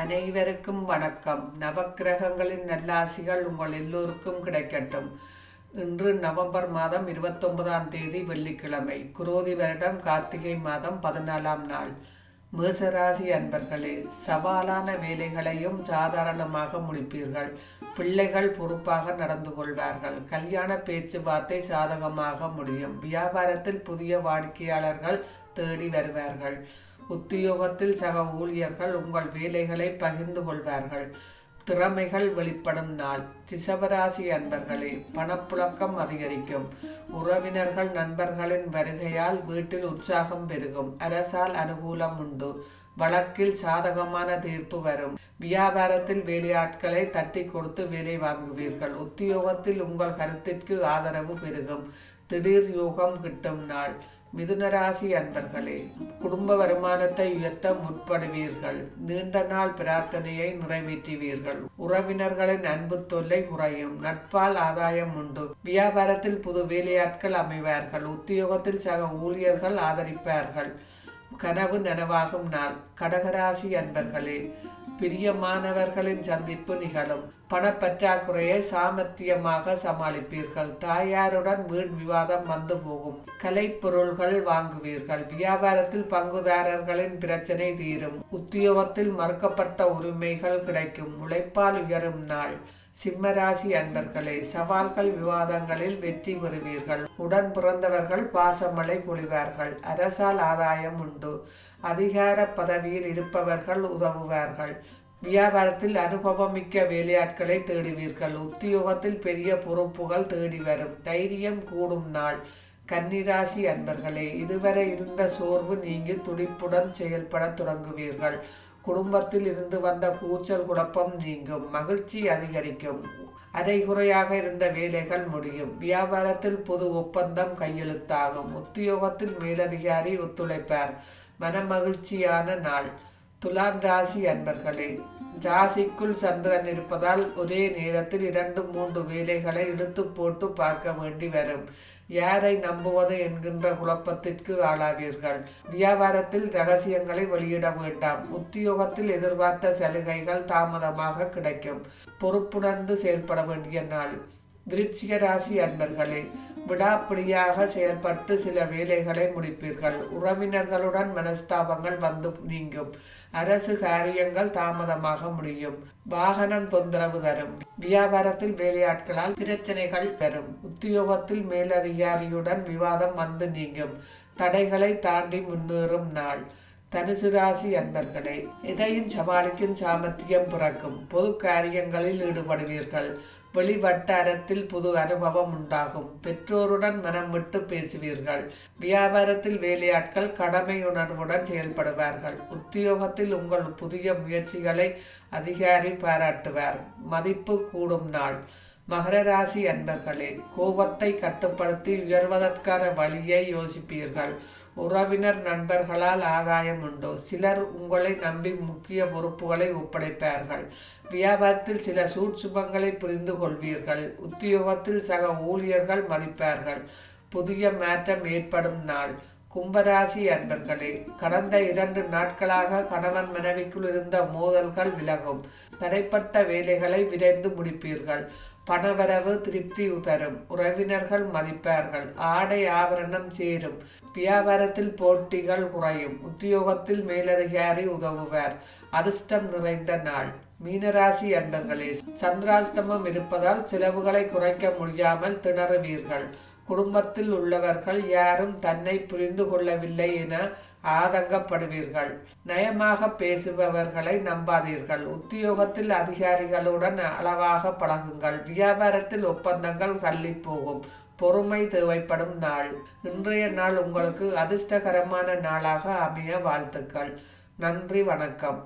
அனைவருக்கும் வணக்கம். நவக்கிரகங்களின் நல்லாசிகள் உங்கள் எல்லோருக்கும் கிடைக்கட்டும். இன்று நவம்பர் மாதம் இருபத்தொன்பதாம் தேதி வெள்ளிக்கிழமை. குரோதி வருடம் கார்த்திகை மாதம் பதினாலாம் நாள். மேசராசி அன்பர்களே சவாலான வேலைகளையும் சாதாரணமாக முடிப்பீர்கள். பிள்ளைகள் பொறுப்பாக நடந்து கொள்வார்கள். கல்யாண பேச்சுவார்த்தை சாதகமாக முடியும். வியாபாரத்தில் புதிய வாடிக்கையாளர்கள் தேடி வருவார்கள். உத்தியோகத்தில் சக ஊழியர்கள் உங்கள் வேலைகளை பகிர்ந்து கொள்வார்கள். திறமைகள் வெளிப்படும் நாள். சிசவராசி அன்பர்களே பணப்புழக்கம் அதிகரிக்கும். உறவினர்கள் நண்பர்களின் வருகையால் வீட்டில் உற்சாகம் பெருகும். அரசால் அனுகூலம் உண்டு. வழக்கில் சாதகமான தீர்ப்பு வரும். வியாபாரத்தில் வேலையாட்களை தட்டி கொடுத்து வேலை வாங்குவீர்கள். உத்தியோகத்தில் உங்கள் கருத்திற்கு ஆதரவு பெருகும். திடீர் யோகம் கிட்டும் நாள். மிதுனராசி அன்பர்களே குடும்ப வருமானத்தை உயர்த்த முற்படுவீர்கள். நீண்ட நாள் பிரார்த்தனையை நிறைவேற்றுவீர்கள். உறவினர்களின் அன்பு தொல்லை குறையும். நட்பால் ஆதாயம் உண்டு. வியாபாரத்தில் புது வேலையாட்கள் அமைவார்கள். உத்தியோகத்தில் சக ஊழியர்கள் ஆதரிப்பார்கள். கனவு நனவாகும் நாள். கடகராசி அன்பர்களே பிரியமானவர்களின் சந்திப்பு நிகழும். பணப்பற்றாக்குறையை சாமர்த்தியமாக சமாளிப்பீர்கள். தாயாருடன் வீண் விவாதம் வந்து போகும். கலைப்பொருள்கள் வாங்குவீர்கள். வியாபாரத்தில் பங்குதாரர்களின் பிரச்சனை தீரும். உத்தியோகத்தில் மறுக்கப்பட்ட உரிமைகள் கிடைக்கும். உழைப்பால் உயரும் நாள். சிம்மராசி அன்பர்களே சவால்கள் விவாதங்களில் வெற்றி பெறுவீர்கள். உடன் பிறந்தவர்கள் பாசமழை பொழிவார்கள். அரசால் ஆதாயம் உண்டு. அதிகார பதவியில் இருப்பவர்கள் உதவுவார்கள். வியாபாரத்தில் அனுபவம் மிக்க வேலையாட்களை தேடுவீர்கள். உத்தியோகத்தில் பெரிய பொறுப்புகள் தேடி வரும். தைரியம் கூடும் நாள். கன்னிராசி அன்பர்களே இதுவரை இருந்த சோர்வு நீங்கி துடிப்புடன் செயல்பட தொடங்குவீர்கள். குடும்பத்தில் இருந்து வந்த கூச்சல் குழப்பம் நீங்கும். மகிழ்ச்சி அதிகரிக்கும். அரைகுறையாக இருந்த வேலைகள் முடியும். வியாபாரத்தில் பொது ஒப்பந்தம் கையெழுத்தாகும். உத்தியோகத்தில் மேலதிகாரி ஒத்துழைப்பார். மனமகிழ்ச்சியான நாள். துலாம் ராசி அன்பர்களே ஜாசிக்குள் சந்திரன் இருப்பதால் ஒரே நேரத்தில் இரண்டு மூன்று வேலைகளை இழுத்து போட்டு பார்க்க வேண்டி வரும். யாரை நம்புவது என்கின்ற குழப்பத்திற்கு ஆளாவீர்கள். வியாபாரத்தில் ரகசியங்களை வெளியிட வேண்டாம். உத்தியோகத்தில் எதிர்பார்த்த சலுகைகள் தாமதமாக கிடைக்கும். பொறுப்புணர்ந்து செயல்பட வேண்டிய நாள். விருட்சிக ராசி அன்பர்களே விடாப்பிடியாக செயல்பட்டு சில வேலைகளை முடிப்பீர்கள். உறவினர்களுடன் மனஸ்தாபங்கள் வந்து நீங்கும். அரசு காரியங்கள் தாமதமாக முடியும். வாகனம் தொந்தரவு தரும். வியாபாரத்தில் வேலையாட்களால் பிரச்சனைகள் தரும் உத்தியோகத்தில் மேலதிகாரியுடன் விவாதம் வந்து நீங்கும். தடைகளை தாண்டி முன்னேறும் நாள். தனுசு ராசி அன்பர்களே எதையும் சமாளிக்கும் சாமர்த்தியம் பிறக்கும். பொது காரியங்களில் ஈடுபடுவீர்கள். வெளி வட்டாரத்தில் புது அனுபவம் உண்டாகும் பெற்றோருடன் மனம் விட்டு பேசுவீர்கள். வியாபாரத்தில் வேலையாட்கள் கடமை உணர்வுடன் செயல்படுவார்கள். உத்தியோகத்தில் உங்கள் புதிய முயற்சிகளை அதிகாரி பாராட்டுவார். மதிப்பு கூடும் நாள். மகர ராசி அன்பர்களே கோபத்தை கட்டுப்படுத்தி உயர்வதற்கான வழியை யோசிப்பீர்கள். உறவினர் நண்பர்களால் ஆதாயம் உண்டு. சிலர் உங்களை நம்பி முக்கிய பொறுப்புகளை ஒப்படைப்பார்கள். வியாபாரத்தில் சில சூட்சுமங்களை புரிந்து கொள்வீர்கள் உத்தியோகத்தில் சக ஊழியர்கள் மதிப்பார்கள். புதிய மாற்றம் ஏற்படும் நாள். கும்பராசி அன்பர்களே கடந்த இரண்டு நாட்களாக கணவன் மனைவிக்குள் இருந்த மோதல்கள் விலகும். தடைப்பட்ட வேலைகளை விரைந்து முடிப்பீர்கள். பணவரவு திருப்தி உதரும். உறவினர்கள் மதிப்பார்கள். ஆடை ஆபரணம் சேரும். வியாபாரத்தில் போட்டிகள் குறையும். உத்தியோகத்தில் மேலதிகாரி உதவுவார். அதிர்ஷ்டம் நிறைந்த நாள். மீனராசி அன்பர்களே சந்திராஷ்டமம் இருப்பதால் செலவுகளை குறைக்க முடியாமல் திணறுவீர்கள். குடும்பத்தில் உள்ளவர்கள் யாரும் தன்னை புரிந்து கொள்ளவில்லை என ஆதங்கப்படுவீர்கள். நயமாக பேசுபவர்களை நம்பாதீர்கள். உத்தியோகத்தில் அதிகாரிகளுடன் அளவாக பழகுங்கள். வியாபாரத்தில் ஒப்பந்தங்கள் தள்ளி போகும் பொறுமை தேவைப்படும் நாள். இன்றைய நாள் உங்களுக்கு அதிர்ஷ்டகரமான நாளாக அமைய வாழ்த்துக்கள். நன்றி வணக்கம்.